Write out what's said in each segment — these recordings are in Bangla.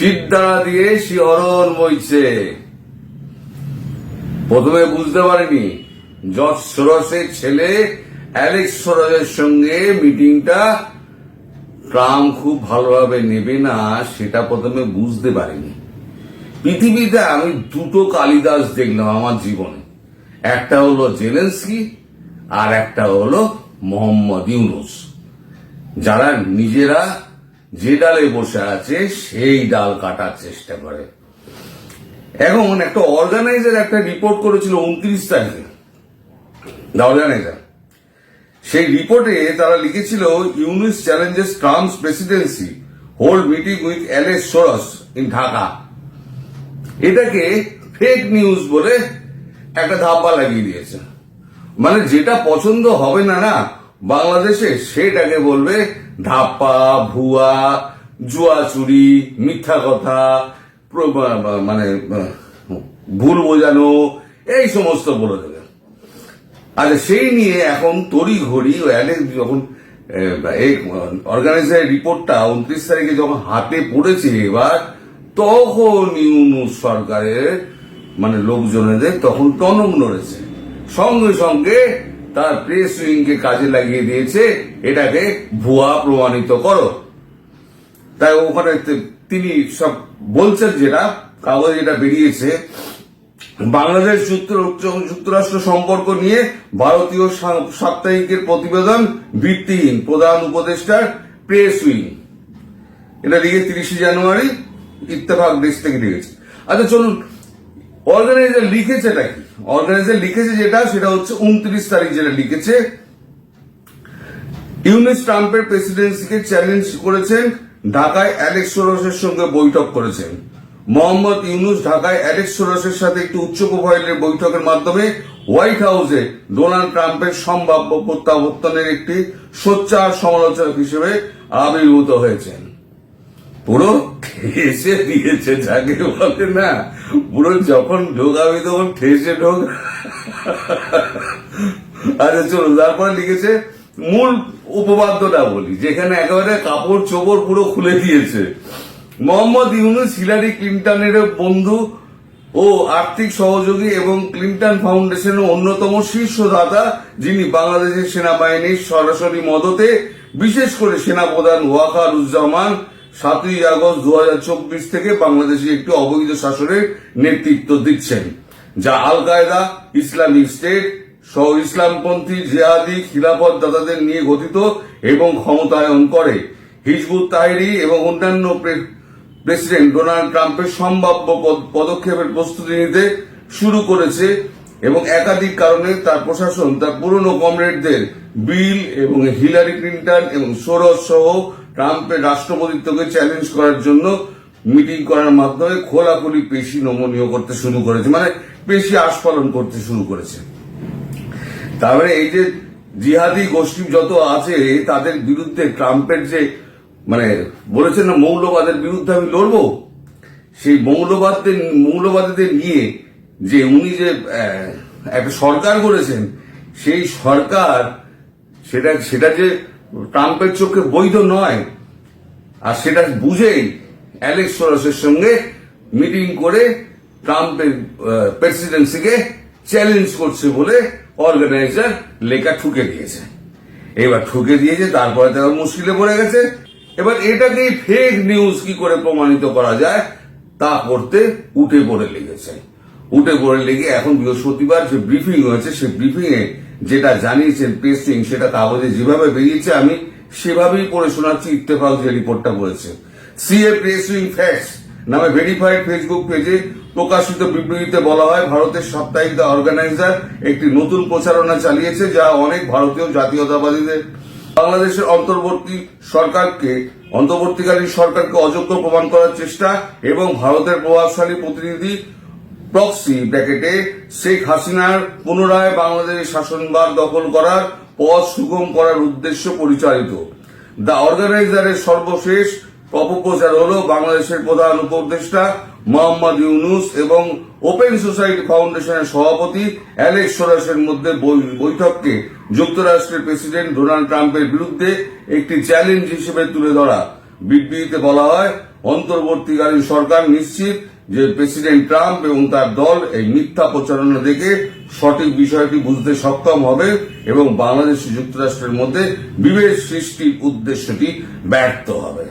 শিরদাঁড়া দিয়ে শিহরণ বইছে। প্রথমে বুঝতে পারিনি জর্জ সোরসের ছেলে অ্যালেক্স সোরসের সঙ্গে মিটিংটা ট্রাম্প খুব ভালোভাবে নেবে না, সেটা প্রথমে বুঝতে পারিনি। পৃথিবীতে আমি দুটো কালিদাস দেখলাম আমার জীবনে। একটা হলো জেলেন্সকি, আর একটা হলো মোহাম্মদ ইউনুস। যারা নিজেরা যে ডালে বসে আছে, সেই ডাল কাটার চেষ্টা করে। এখন একটা অর্গানাইজার একটা রিপোর্ট করেছিল উনত্রিশ তারিখে। অর্গানাইজার সেই রিপোর্টে তারা লিখেছিল Yunus challenges Trump's presidency hold meeting with Alex Soros in Dhaka এটাকে ফেক নিউজ বলে একটা ধাপ্পা লাগিয়ে দিয়েছে। মানে যেটা পছন্দ হবে না না, বাংলাদেশে সেটাকে বলবে ধাপ্পা ভুয়া, জুয়া চুরি, মিথ্যা কথা মানে ভুল বোঝানো, এই সমস্ত বলে দেবে আচ্ছা সেই নিয়ে এখন তড়ি ঘড়ি যখন এই অর্গানাইজার রিপোর্টটা উনত্রিশ তারিখে যখন হাতে পড়েছে এবার, তখন ইউনুস সরকারের মানে লোকজনেদের তখন টনক নড়েছে। সঙ্গে সঙ্গে তার প্রেস উইংকে কাজে লাগিয়ে দিয়েছে, এটাকে ভুয়া প্রমাণিত করো। তাই ওখানে তিনি সব বলছেন যেটা, কাগজ যেটা বেরিয়েছে, বাংলাদেশ যুক্ত যুক্তরাষ্ট্র সম্পর্ক নিয়ে ভারতীয় সাপ্তাহিকের প্রতিবেদন ভিত্তিহীন, প্রধান উপদেষ্টার প্রেস উইং। এটা লিখে তিরিশে জানুয়ারি ইত্তেফাক দেশ থেকে লিখেছে আচ্ছা চলুন অর্গানাইজার লিখেছেটা কি? অর্গানাইজার লিখেছে যেটা, সেটা হচ্ছে উনত্রিশ তারিখ যেটা লিখেছে। ইউনিস ট্রাম্পের প্রেসিডেন্সিকে চ্যালেঞ্জ করেছেন, ঢাকায় অ্যালেক্স সোরসের সঙ্গে বৈঠক করেছেন। মোহাম্মদ ইউনুস ঢাকায় অ্যালেক্স সোরসের সাথে একটি উচ্চ প্রোফাইলের বৈঠকের মাধ্যমে হোয়াইট হাউসে ডোনাল্ড ট্রাম্পের সম্ভাব্য প্রত্যাবর্তনের একটি সোচ্চার সমালোচক হিসেবে আবির্ভূত হয়েছেন। পুরো ঠেসে দিয়েছে, যাকে বলে না। পুরো যখন ঢোকাবি তখন ঠেসে ঢোক। আচ্ছা চলুন, তারপরে লিখেছে, মূল উপপাদ্যটা বলি, যেখানে একেবারে কাপড় চোপড় পুরো খুলে দিয়েছে। মোহাম্মদ ইউনুস, হিলারি ক্লিন্টনের বন্ধু ও আর্থিক সহযোগী এবং ক্লিন্টন ফাউন্ডেশনের অন্যতম শীর্ষদাতা, যিনি বাংলাদেশের সেনাবাহিনীর সরাসরি মদতে, বিশেষ করে সেনাপ্রধান ওয়াকার উজ্জামান সাতই আগস্ট দু হাজার চব্বিশ থেকে বাংলাদেশে একটি অবৈধ শাসনের নেতৃত্ব দিচ্ছেন, যা আল কায়দা ইসলামিক স্টেট, সহ ইসলামপন্থী জিহাদি খিলাফত দাতাদের নিয়ে গঠিত এবং ক্ষমতায়ন করে। হিজবুত তাহরি এবং অন্যান্য প্রেসিডেন্ট ডোনাল্ড ট্রাম্পের সম্ভাব্য পদ- পদক্ষেপের প্রস্তুতি নিতে শুরু করেছে এবং একাধিক কারণে তার প্রশাসন, তার পুরনো কমরেডদের বিল এবং হিলারি ক্লিন্টন এবং সোরস সহ ট্রাম্পের রাষ্ট্রপতিত্বকে চ্যালেঞ্জ করার জন্য মিটিং করার মাধ্যমে খোলাখুলি পেশি নমনীয় করতে শুরু করেছে মানে পেশি আস্ফলন করতে শুরু করেছে। তারপরে এই যে জিহাদি গোষ্ঠী যত আছে, তাদের বিরুদ্ধে ট্রাম্পের যে মানে বলেছেন না, মৌলবাদের বিরুদ্ধে আমি লড়বো? সেই মৌলবাদদের, মৌলবাদীদের নিয়ে যে উনি যে একটা সরকার করেছেন সেই সরকার সেটা সেটা যে ট্রাম্পের চোখে বৈধ নয়। আর সেটা বুঝেই অ্যালেক্স সোরসের সঙ্গে মিটিং করে ট্রাম্পের প্রেসিডেন্সিকে চ্যালেঞ্জ করছে বলে অর্গানাইজার লেখা ঠুকে দিয়েছে। এবার ঠুকে দিয়েছে, তারপরে তো আবার মুশকিলে পড়ে গেছে। এবার এটাকে ফেক নিউজ কি করে প্রমাণিত করা যায়, তা করতে উঠে পড়ে লেগেছে। উঠে পড়ে লেগে এখন বৃহস্পতিবার যে ব্রিফিং হয়েছে সেই ব্রিফিং এ যেটা জানিয়েছেন প্রেসিং সেটা কাগজে যেভাবে বেরিয়েছে, আমি সেভাবেই পড়ে শোনাচ্ছি, ইত্তেফাক যে রিপোর্টটা বলেছে। সিএ প্রেসিং ফ্যাক্স নামে ভেরিফাইড ফেসবুক পেজে প্রকাশিত বিবৃতিতে বলা হয়, ভারতের সাপ্তাহিক দ্য অর্গানাইজার একটি নতুন প্রচারণা চালিয়েছে, যা অনেক ভারতীয় জাতীয়তাবাদীদের, বাংলাদেশের অন্তর্বর্তী সরকারকে, অন্তর্বর্তীকালীন সরকারকে অযোগ্য প্রমাণ করার চেষ্টা এবং ভারতের প্রভাবশালী প্রতিনিধি প্রক্সি ব্র্যাকেটে শেখ হাসিনার পুনরায় বাংলাদেশের শাসনভার দখল করার পথ সুগম করার উদ্দেশ্য পরিচালিত। দ্য অর্গানাইজারের সর্বশেষ অপপ্রচার হল বাংলাদেশের প্রধান উপদেষ্টা মোহাম্মদ ইউনুস এবং ওপেন সোসাইটি ফাউন্ডেশনের সভাপতি অ্যালেক্স সোরাসের মধ্যে বৈঠককে যুক্তরাষ্ট্রের প্রেসিডেন্ট ডোনাল্ড ট্রাম্পের বিরুদ্ধে একটি চ্যালেঞ্জ হিসেবে তুলে ধরা। বিবৃতিতে বলা হয়, অন্তর্বর্তীকালীন সরকার নিশ্চিত যে প্রেসিডেন্ট ট্রাম্প এবং তার দল এই মিথ্যা প্রচারণা দেখে সঠিক বিষয়টি বুঝতে সক্ষম হবে এবং বাংলাদেশ যুক্তরাষ্ট্রের মধ্যে বিভেদ সৃষ্টির উদ্দেশ্যটি ব্যর্থ হবে।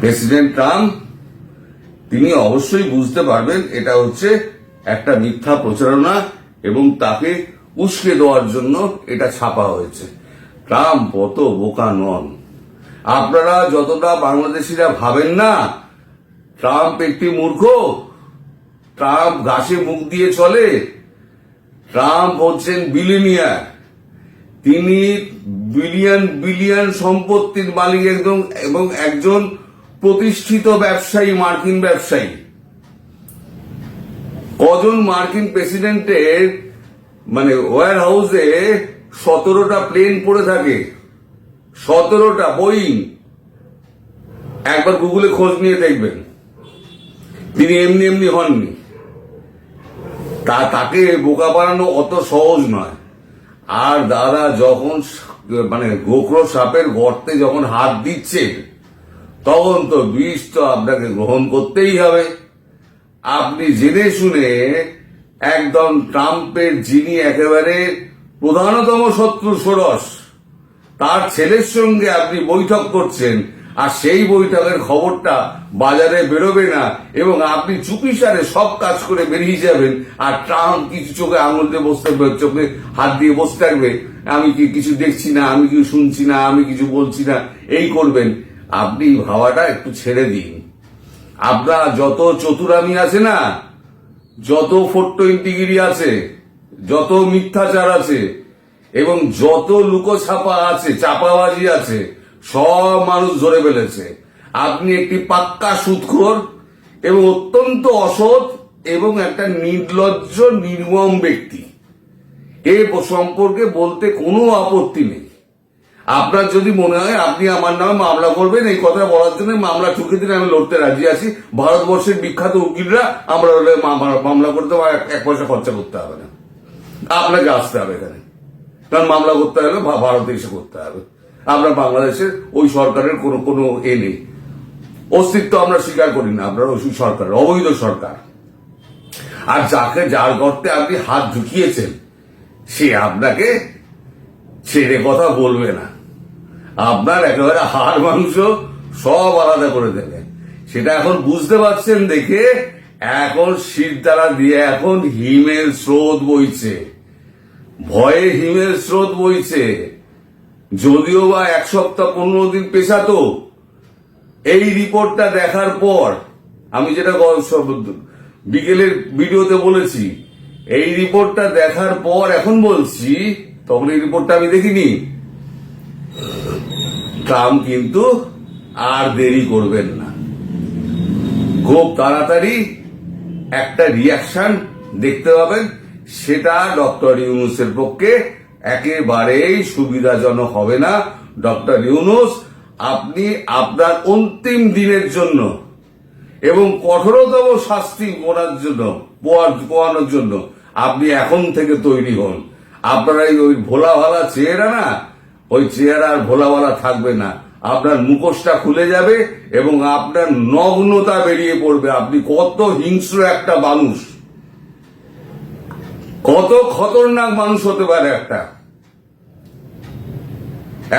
প্রেসিডেন্ট ট্রাম্প, তিনি অবশ্যই বুঝতে পারবেন এটা হচ্ছে একটা মিথ্যা প্রচারণা এবং তাকে উস্কে দেওয়ার জন্য এটা ছাপা হয়েছে। ট্রাম্প অত বোকা নন। আপনারা যতটা বাংলাদেশিরা ভাবেন না ট্রাম্প একটি মূর্খ। ট্রাম্প ঘাসে মুখ দিয়ে চলে। ট্রাম্প হচ্ছেন বিলিনিয়ার তিনি বিলিয়ন বিলিয়ন সম্পত্তির মালিক একদম, এবং একজন প্রতিষ্ঠিত ব্যবসায়ী, মার্কিন ব্যবসায়ী। কজন মার্কিন প্রেসিডেন্টের মানে ওয়ার হাউসে সতেরোটা প্লেন পড়ে থাকে। সতেরোটা, বোয়িং। একবার গুগলে খোঁজ নিয়ে দেখবেন। তিনি এমনি এমনি হননি। তা তাকে বোকা বানানো অত সহজ নয়। আর দাদা যখন মানে গোখরো সাপের গর্তে যখন হাত দিচ্ছে, তখন তো বিষ তো আপনাকে গ্রহণ করতেই হবে। আপনি জেনে শুনে একদম ট্রাম্পের যিনি একেবারে প্রধানতম শত্রু ষোড়শ, তার ছেলের সঙ্গে আপনি বৈঠক করছেন আর সেই বৈঠকের খবরটা বাজারে বেরোবে না এবং আপনি চুপিসারে সব কাজ করে বেরিয়ে যাবেন আর ট্রাম্প কিছু চোখে আঙুল দিয়ে বসে থাকবে চোখে হাত দিয়ে বসে থাকবে। আমি কি কিছু দেখছি না, আমি কিছু শুনছি না, আমি কিছু বলছি না, এই করবেন। আপনি ভাবাটা একটু ছেড়ে দিন। আপনার যত চতুরামি আছে না, যত ফোর টোয়েন্টিগিরি আছে, যত মিথ্যাচার আছে, এবং যত লুকোছাপা আছে, চাপাবাজি আছে সব মানুষ ধরে ফেলেছে। আপনি একটি পাক্কা সুদখোর এবং অত্যন্ত অসৎ এবং একটা নির্লজ্জ, নির্মম ব্যক্তি। এ সম্পর্কে বলতে কোনো আপত্তি নেই। আপনার যদি মনে হয় আপনি আমার নামে মামলা করবেন, এই কথা বলার জন্য মামলা ঠুকে দিলে আমি লড়তে রাজি আছি। ভারতবর্ষের বিখ্যাত উকিলরা আমরা মামলা- করতে এক- পয়সা খরচা করতে হবে না। আপনাকে আসতে হবে এখানে। কারণ মামলা করতে হবে ভারতে এসে করতে হবে। আমরা বাংলাদেশের ওই সরকারের কোনো কোনো এ নেই। অস্তিত্ব আমরা স্বীকার করি না আপনার ওই সরকার অবৈধ সরকার। আর যাকে, যার গর্তে আপনি হাত ঢুকিয়েছেন, সে আপনাকে ছেড়ে কথা বলবে না। আপনার একেবারে হাড় মাংস সব আলাদা করে দেবে। সেটা এখন বুঝতে পারছেন দেখে এখন শীত দ্বারা দিয়ে এখন হিমের স্রোত বইছে। ভয়ে হিমের স্রোত বইছে। যদিও বা এক সপ্তাহ পনেরো দিন পেছাতো এই রিপোর্টটা দেখার পর আমি যেটা বিকেলের ভিডিওতে বলেছি, এই রিপোর্টটা দেখার পর এখন বলছি, তখন এই রিপোর্টটা আমি দেখিনি। ট্রাম্প কিন্তু আর দেরি করবেন না। খুব তাড়াতাড়ি একটা রিয়াকশন দেখতে পাবেন, সেটা ডক্টর ইউনুসের পক্ষে একেবারেই সুবিধাজনক হবে না। ডক্টর ইউনুস, আপনি আপনার অন্তিম দিনের জন্য এবং কঠোরতম শাস্তি করার জন্য পোয়ানোর জন্য আপনি এখন থেকে তৈরি হন। আপনার ওই ভোলা ভালা চেহারা না, ওই চেহারা আর ভোলা ভালা থাকবে না। আপনার মুখোশটা খুলে যাবে এবং আপনার নগ্নতা বেরিয়ে পড়বে। আপনি কত হিংস্র একটা মানুষ। কত খতরনাক মানুষ হতে পারে একটা।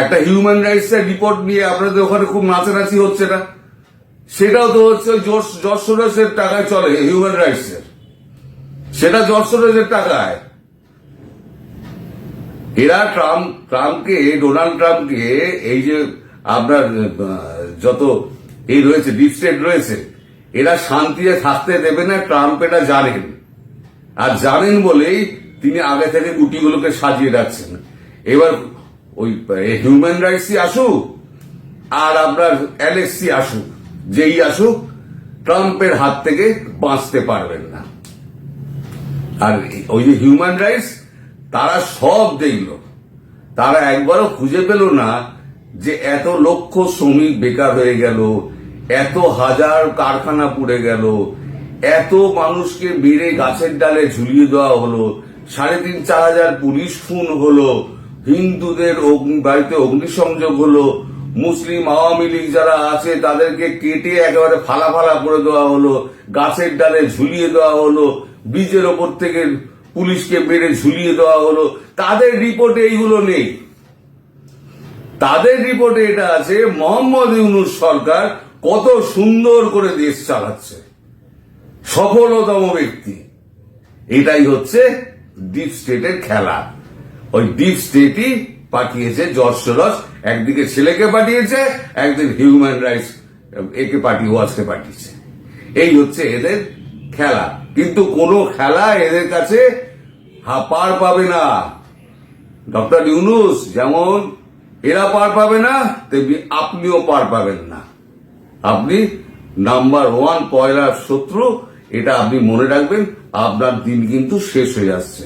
একটা হিউম্যান রাইটস এর রিপোর্ট নিয়ে আপনাদের ওখানে খুব নাচানাচি হচ্ছে না? সেটাও তো হচ্ছে জর্জ টাকায় চলে হিউম্যান রাইটস এর। সেটা জর্জ সোরসের টাকায়। এরা ট্রাম্প ট্রাম্পকে ডোনাল্ড ট্রাম্পকে এই যে আপনার যত এই রয়েছে ডিপ স্টেট রয়েছে, এরা শান্তিতে থাকতে দেবে না, ট্রাম্প এটা জানেন। আর জানেন বলেই তিনি আগে থেকে গুটিগুলোকে সাজিয়ে রাখছেন। এবার ওই হিউম্যান রাইটসই আসুক, আর আপনার অ্যালেক্সি আসুক, যেই আসুক, ট্রাম্পের হাত থেকে বাঁচতে পারবেন না। আর ওই যে হিউম্যান রাইটস তারা সব দেখল। তারা একবারও খুঁজে পেল না যে এত লক্ষ শ্রমিক বেকার হয়ে গেল, এত হাজার কারখানা পুড়ে গেল, এত মানুষকে মেরে গাছের ডালে ঝুলিয়ে দেওয়া হলো, সাড়ে তিন, চার হাজার পুলিশ খুন হলো হিন্দুদের বাড়িতে অগ্নিসংযোগ হলো, মুসলিম আওয়ামী লীগ যারা আছে তাদেরকে কেটে একেবারে ফালা ফালা করে দেওয়া হলো, গাছের ডালে ঝুলিয়ে দেওয়া হলো, ব্রিজের ওপর থেকে পুলিশকে মেরে ঝুলিয়ে দেওয়া হলো। তাদের রিপোর্টে এইগুলো নেই। তাদের রিপোর্টে এটা আছে, মোহাম্মদ ইউনুস সরকার কত সুন্দর করে দেশ চালাচ্ছে। সফলতম ব্যক্তি। এটাই হচ্ছে ডিপ স্টেটের খেলা। ওই ডিপ স্টেটই পাঠিয়েছে জর্জ সরস একদিকে ছেলেকে পাঠিয়েছে, একদিন হিউম্যান রাইটস একে পার্টি ওয়াচকে পাঠিয়েছে। এই হচ্ছে এদের খেলা। কিন্তু কোনো খেলা এদের কাছে পার পাবে না। ডক্টর ইউনুস যেমন এরা পার পাবে না, তেমনি আপনিও পার পাবেন না। আপনি নাম্বার ওয়ান পয়লার শত্রু, এটা আপনি মনে রাখবেন, আপনার দিন কিন্তু শেষ হয়ে আসছে।